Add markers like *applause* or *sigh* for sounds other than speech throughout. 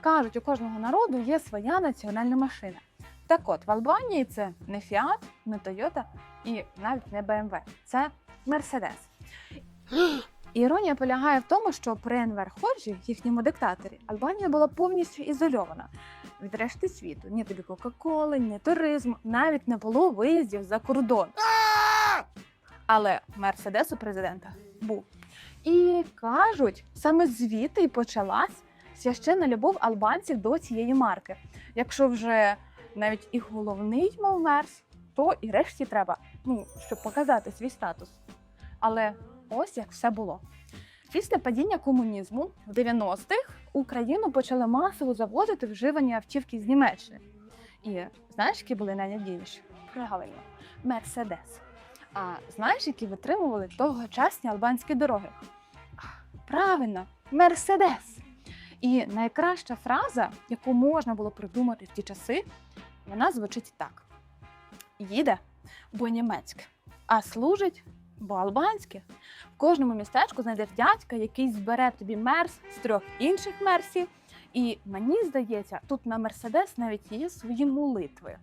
Кажуть, у кожного народу є своя національна машина. Так от, в Албанії це не Фіат, не Toyota і навіть не BMW. Це Мерседес. *gasps* Іронія полягає в тому, що при Енвер Ходжі, їхньому диктаторі, Албанія була повністю ізольована від решти світу. Ні тобі Кока-Коли, ні туризму, навіть не було виїздів за кордон. *gasps* Але Мерседес у президента був. І кажуть, саме звідти і почалась священна любов албанців до цієї марки. Якщо вже навіть і головний мав мерс, то і решті треба, ну, щоб показати свій статус. Але ось як все було. Після падіння комунізму в 90-х Україну почали масово завозити вживані автівки з Німеччини. І знаєш, які були найнадійніші? Правильно, Мерседес. А знаєш, які витримували тогочасні албанські дороги? Правильно, Мерседес. І найкраща фраза, яку можна було придумати в ті часи, вона звучить так: їде, бо німецьке, а служить, бо албанське. В кожному містечку знайдеш дядька, який збере тобі мерс з трьох інших мерсів. І мені здається, тут на Мерседес навіть є свої молитви.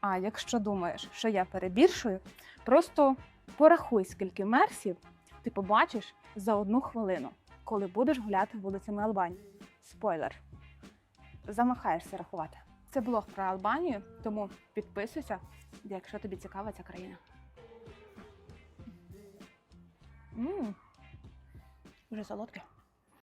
А якщо думаєш, що я перебільшую, просто порахуй, скільки мерсів ти побачиш за одну хвилину, коли будеш гуляти вулицями Албанії. Спойлер. Замахаєшся рахувати. Це блог про Албанію, тому підписуйся, якщо тобі цікава ця країна. Мм. Вже солодке.